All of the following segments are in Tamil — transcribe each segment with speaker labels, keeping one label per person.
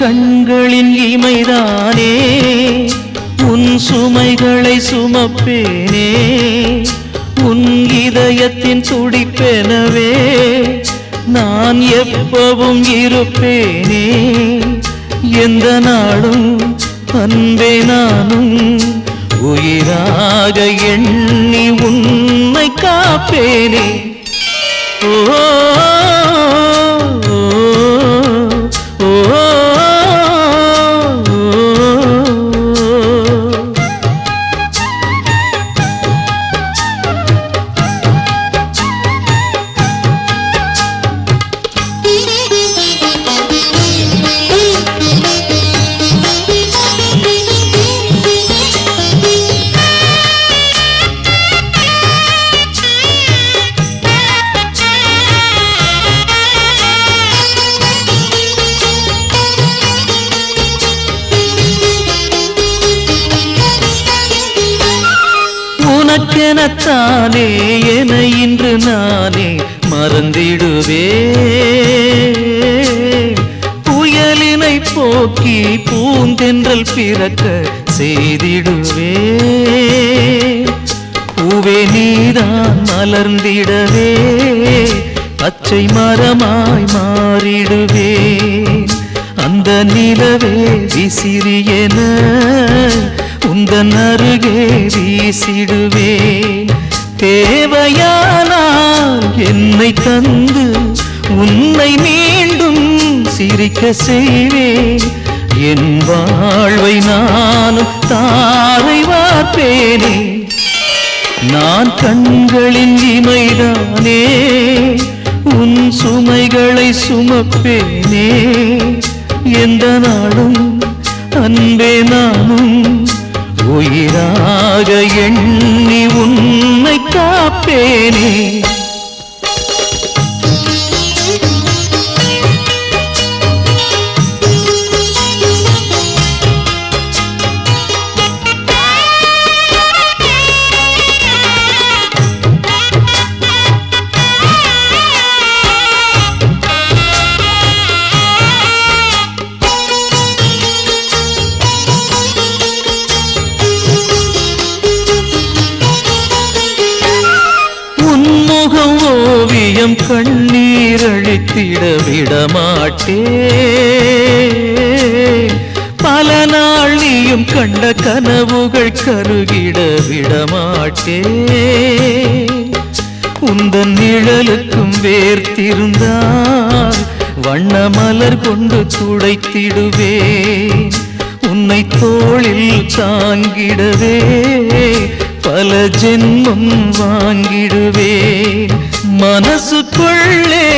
Speaker 1: கண்களின் இமைதானே உன் சுமைகளை சுமப்பேனே உன் இதயத்தின் துடிப்பெனவே நான் எப்பவும் இருப்பேனே. எந்த நாளும் அன்பே நானும் உயிராக எண்ணி உன்னை காப்பேனே. ஓ உனக்கெனத்தானே என இன்று நானே மறந்திடுவே. புயலினை போக்கி பூந்தென்றல் பிறக்க செய்திடுவே. பூவே நீதான் மலர்ந்திடவே பச்சை மரமாய் மாறிடுவே. அந்த நிலவே விசிறியன உந்தன் அருகே வீசிடுவேன். தேவையானால் என்னை தந்து உன்னை மீண்டும் சிரிக்க செய்வேன். என் வாழ்வை நானும் தாரை வார்ப்பேனே. நான் கண்களின் இமைதானே. உன் சுமைகளை சுமப்பேனே. எந்த நாளும் அன்பே நானும் உயிராக எண்ணி உன்னை காப்பேனே. ஓவியம் கண்ணீர் அழித்திட விடமாட்டே. பல நாள் நீயும் கண்ட கனவுகள் கருகிட விடமாட்டே. உந்தன் நிழலுக்கும் வேர்த்திருந்தால் வண்ண மலர் கொண்டு துடைத்திடுவேன் உன்னை தோளில் தாங்கிடவே பல ஜென்மம் வாங்கிடுவேன் மனசுக்குள்ளே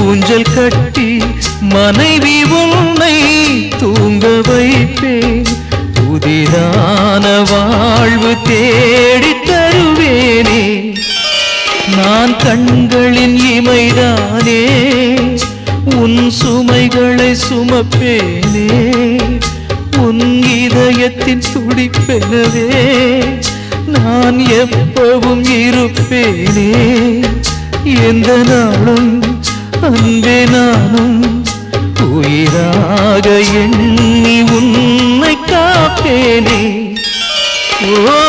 Speaker 1: ஊஞ்சல் கட்டி மனைவி உன்னை தூங்க வைப்பேன். புதிதான வாழ்வு தேடி தருவேனே. நான் கண்களின் இமைதானே. உன் சுமைகளை சுமப்பேனே. உன் இதயத்தின் துடிப்பெனவே. நான் எப்பவும் இருப்பேனே. எந்த நாளும் அன்பே நானும் உயிராக எண்ணி உன்னை காப்பேனே. ஓ